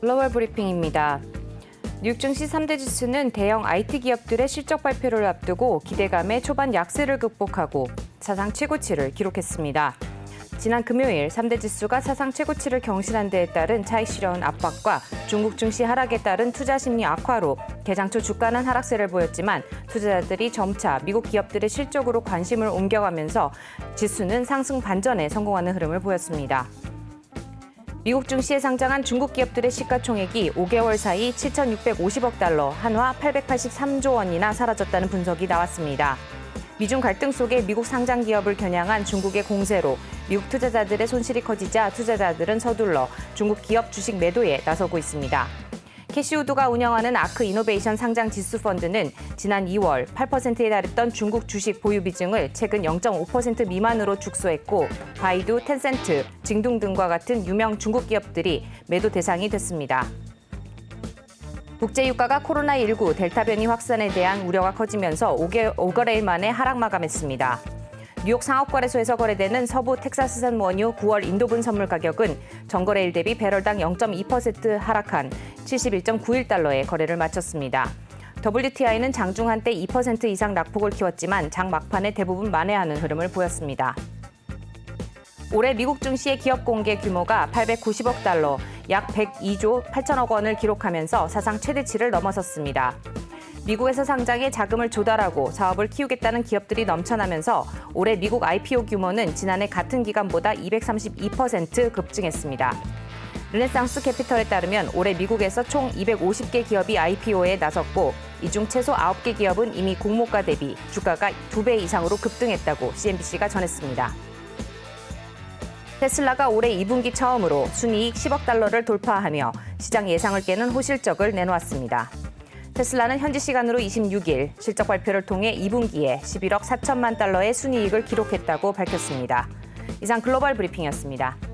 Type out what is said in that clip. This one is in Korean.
글로벌 브리핑입니다. 뉴욕 증시 3대 지수는 대형 IT 기업들의 실적 발표를 앞두고 기대감에 초반 약세를 극복하고 사상 최고치를 기록했습니다. 지난 금요일 3대 지수가 사상 최고치를 경신한 데에 따른 차익 실현 압박과 중국 증시 하락에 따른 투자 심리 악화로 개장 초 주가는 하락세를 보였지만 투자자들이 점차 미국 기업들의 실적으로 관심을 옮겨가면서 지수는 상승 반전에 성공하는 흐름을 보였습니다. 미국 증시에 상장한 중국 기업들의 시가총액이 5개월 사이 7,650억 달러, 한화 883조 원이나 사라졌다는 분석이 나왔습니다. 미중 갈등 속에 미국 상장 기업을 겨냥한 중국의 공세로 미국 투자자들의 손실이 커지자 투자자들은 서둘러 중국 기업 주식 매도에 나서고 있습니다. 캐시우드가 운영하는 아크 이노베이션 상장 지수 펀드는 지난 2월 8%에 달했던 중국 주식 보유 비중을 최근 0.5% 미만으로 축소했고 바이두, 텐센트, 징둥 등과 같은 유명 중국 기업들이 매도 대상이 됐습니다. 국제 유가가 코로나19 델타 변이 확산에 대한 우려가 커지면서 5개, 5거래일 만에 하락 마감했습니다. 뉴욕 상업거래소에서 거래되는 서부 텍사스산 원유 9월 인도분 선물 가격은 전거래일 대비 배럴당 0.2% 하락한 71.91달러에 거래를 마쳤습니다. WTI는 장중 한때 2% 이상 낙폭을 키웠지만 장 막판에 대부분 만회하는 흐름을 보였습니다. 올해 미국 증시의 기업 공개 규모가 890억 달러, 약 102조 8천억 원을 기록하면서 사상 최대치를 넘어섰습니다. 미국에서 상장해 자금을 조달하고 사업을 키우겠다는 기업들이 넘쳐나면서 올해 미국 IPO 규모는 지난해 같은 기간보다 232% 급증했습니다. 르네상스 캐피털에 따르면 올해 미국에서 총 250개 기업이 IPO에 나섰고 이 중 최소 9개 기업은 이미 공모가 대비 주가가 2배 이상으로 급등했다고 CNBC가 전했습니다. 테슬라가 올해 2분기 처음으로 순이익 10억 달러를 돌파하며 시장 예상을 깨는 호실적을 내놓았습니다. 테슬라는 현지 시간으로 26일 실적 발표를 통해 2분기에 11억 4천만 달러의 순이익을 기록했다고 밝혔습니다. 이상 글로벌 브리핑이었습니다.